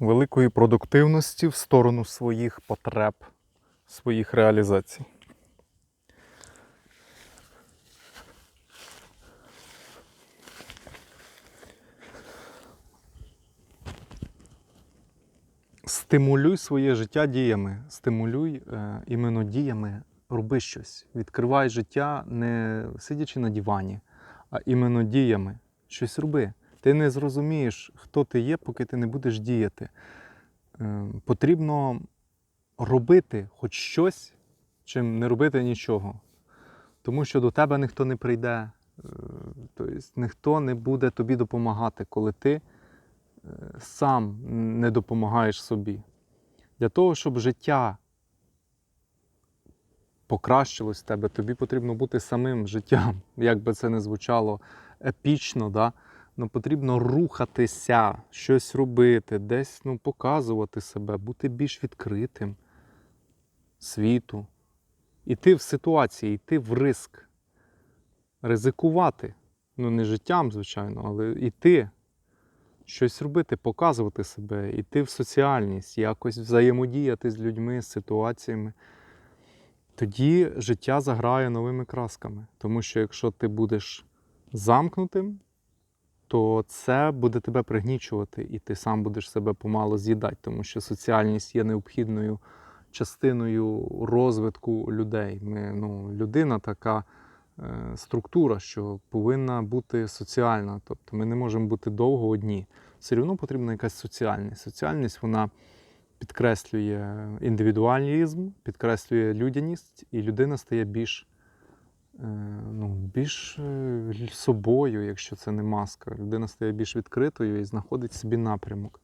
великої продуктивності в сторону своїх потреб, своїх реалізацій. Стимулюй своє життя діями. Стимулюй е, іменно діями, роби щось. Відкривай життя не сидячи на дивані, а іменно діями. Щось роби. Ти не зрозумієш, хто ти є, поки ти не будеш діяти. Е, потрібно робити хоч щось, чим не робити нічого. Тому що до тебе ніхто не прийде, е, тобто ніхто не буде тобі допомагати, коли ти е, сам не допомагаєш собі. Для того, щоб життя покращилось в тебе, тобі потрібно бути самим життям, як би це не звучало епічно, да? Ну, потрібно рухатися, щось робити, десь ну, показувати себе, бути більш відкритим світу. Іти в ситуації, йти в риск, ризикувати. Ну, не життям, звичайно, але йти, щось робити, показувати себе, йти в соціальність, якось взаємодіяти з людьми, з ситуаціями. Тоді життя заграє новими красками. Тому що якщо ти будеш замкнутим, то це буде тебе пригнічувати, і ти сам будеш себе помало з'їдати, тому що соціальність є необхідною частиною розвитку людей. Ми, ну, людина така е, структура, що повинна бути соціальна. Тобто ми не можемо бути довго одні. Все одно потрібна якась соціальність. Соціальність вона підкреслює індивідуалізм, підкреслює людяність, і людина стає більш ну, більш е, собою, якщо це не маска. Людина стає більш відкритою і знаходить собі напрямок.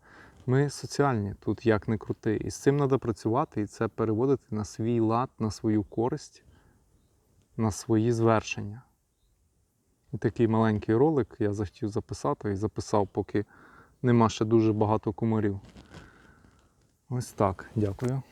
Ми соціальні тут як не крути. І з цим треба працювати і це переводити на свій лад, на свою користь, на свої звершення. І такий маленький ролик я захотів записати і записав, поки нема ще дуже багато комарів. Ось так. Дякую.